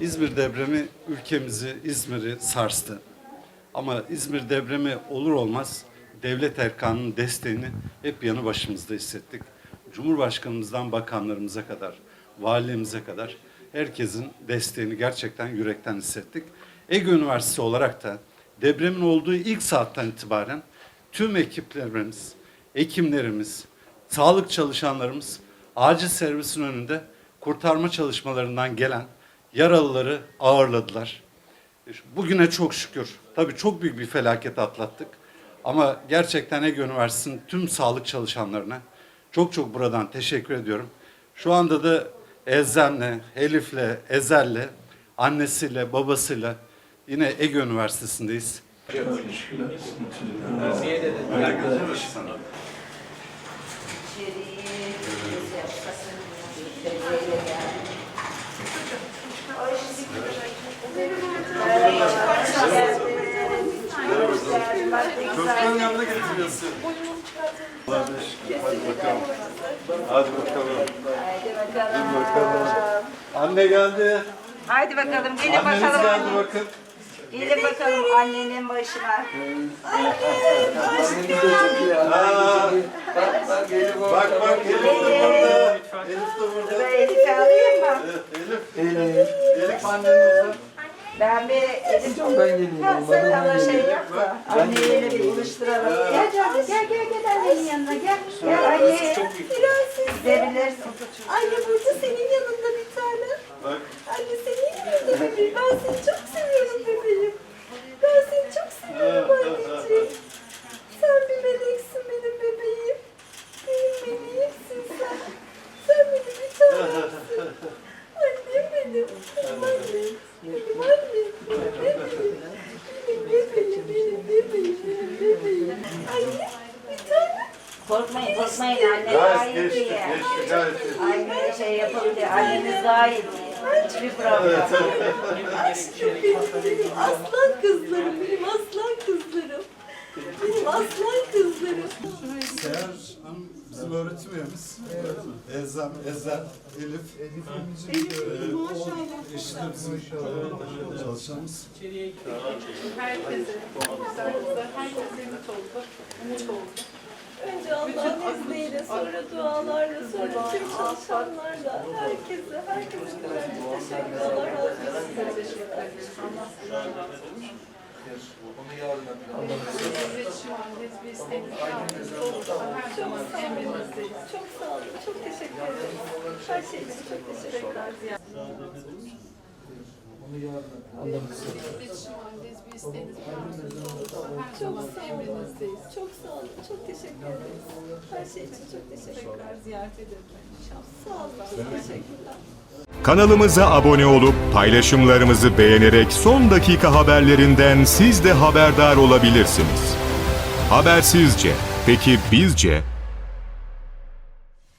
İzmir depremi ülkemizi, İzmir'i sarstı. Ama İzmir depremi olur olmaz devlet erkanının desteğini hep yanı başımızda hissettik. Cumhurbaşkanımızdan bakanlarımıza kadar, valimize kadar herkesin desteğini gerçekten yürekten hissettik. Ege Üniversitesi olarak da depremin olduğu ilk saatten itibaren tüm ekiplerimiz, hekimlerimiz, sağlık çalışanlarımız acil servisin önünde kurtarma çalışmalarından gelen yaralıları ağırladılar. Bugüne çok şükür. Tabii çok büyük bir felaket atlattık. Ama gerçekten Ege Üniversitesi'nin tüm sağlık çalışanlarına çok çok buradan teşekkür ediyorum. Şu anda da Ezzen'le, Elif'le, Ezel'le, annesiyle, babasıyla yine Ege Üniversitesi'ndeyiz. Çocukların yanına getiriyorsun. Hadi bakalım. Hadi bakalım. Hadi bakalım. Anne geldi. Haydi bakalım gelin Anneniz bakalım. geldi bakın. Gelin bakalım annenin başına. Aa, bak bak Elif de burada. Elif de burada. Ben Elif'i alayım mı? Evet, Elif. Elif annenizden. Ben bir Elif Ben geleyim. Ha, Bana sen bana geleyim. şey yap da anneyle bir buluşturalım. Gel canım gel gel gel annenin yanına gel. Gel anne. Gidebilirsin. Anne burada senin yanında bir tane. Bak. Anne senin yanında bebeğim. Ben seni çok seviyorum bebeğim. Ben seni çok seviyorum anneciğim. Sen bir meleksin benim bebeğim. Benim meleğimsin sen. Sen benim bir tanemsin. Annem benim. Benim annem. Benim annem. Benim bebeğim. Benim bebeğim. Benim bebeğim. Benim bebeğim. Anne bir tane. Korkmayın korkmayın anne Gayet gayet geçti, iyi. geçti gayet iyi. Anne şey yapabilir. Annemiz gayet iyi. Hiçbir problem. Benim aslan kızlarım, benim aslan öğretim üyemiz. Ezem, Ezel, Elif. Elif maşallah. Eşi de bizim e, çalışanımız. Herkese, güzel herkese ümit oldu. Umut oldu. Önce Allah'ın izniyle, sonra dualarla, sonra tüm çalışanlarla, herkese, herkese güzelce teşekkür Allah razı olsun. Teşekkür ederim. Zaman emrinizdeyiz. Çok sağ olun, çok teşekkür ederim. Her şey için çok teşekkürler Ziya. Çok sağ olun. Çok sağ olun, çok teşekkür ederiz. Her şey için çok teşekkürler. Ziyaret inşallah. Sağ olun, çok teşekkürler. Kanalımıza abone olup paylaşımlarımızı beğenerek son dakika haberlerinden siz de haberdar olabilirsiniz. Habersizce. Peki bizce